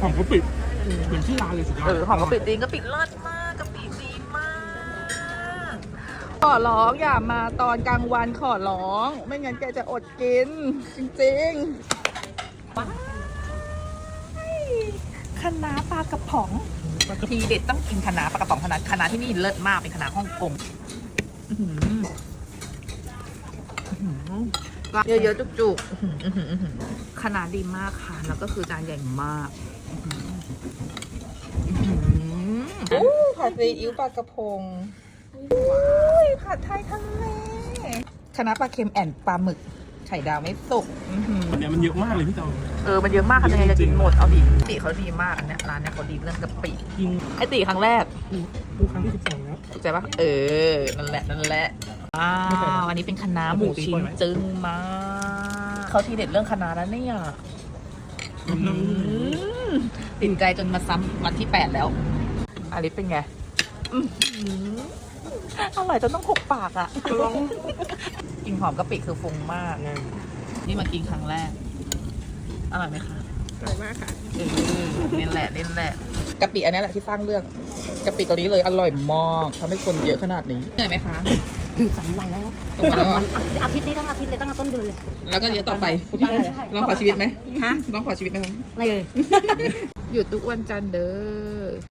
หอมกะปิเหมือนที่ร้านเลยสุดยอดเออหอมกะปิดีกะปิเลิศมากกะปิดีมากขอร้องอย่ามาตอนกลางวันขอร้อง ไม่งั้นแกจะอดกิน จริงๆว้ายคณะปลากระป๋องทีเด็ดต้องกินคณะปลากระป๋องคณะคณะที่นี่เลิศมากเป็นคณะฮ่องกงอื้อหืออื้อหือเยอะๆจุกๆอื้อหืออื้อหือคณะดีมากค่ะแล้วก็คือจานใหญ่มากโอ้ผัดซีอิ๊วปลากระพงผัดไทยทะเลคณะปลาเค็มแอนปลาหมึก ไข่ดาวไม่สุกอื้อหือเนี่ยมันเยอะมากเลยพี่ตอง เออ มันเยอะมากค่ะยังไงจะกินหมด เอาดิติเขาดีมากอันเนี้ยร้านเนี้ยเขาดีเรื่องกะปิกินไอติครั้งแรกดูครั้งที่สิบสองแล้วถูกใจปะเออ นั่นแหละ นั่นแหละว้าว อันนี้เป็นคณะน้าหมูชิ้นจึ้งมาก เขาทีเด็ดเรื่องคณะน้าแล้วเนี่ย อืม ติดใจจนมาซ้ำวันที่แปดแล้ว อาลิสเป็นไงอื้อหืออร่อยจนต้องหกปากอะกลินหอมกะปิคือฟุ้งมาก นี่มากินครั้งแรก อร่อยไหมคะ อร่อยมากค่ะเออนี่แหละนี่แหละ กะปิอันนี้แหละที่สร้างเรื่องกะปิตัวนี้เลยอร่อยมากทำให้คนเยอะขนาดนี้เหนื่อยไหมคะคือสามวันแล้วตรงนั้นเหรออาทิตย์นี้ทั้งอาทิตย์เลยตั้งแต่ต้นเดือนเลยแล้วก็เดี๋ยวต่อไปลองขอชีวิตไหมฮะลองขอชีวิตไหมคะไม่เลย หยุดทุกวันจันทร์เด้อ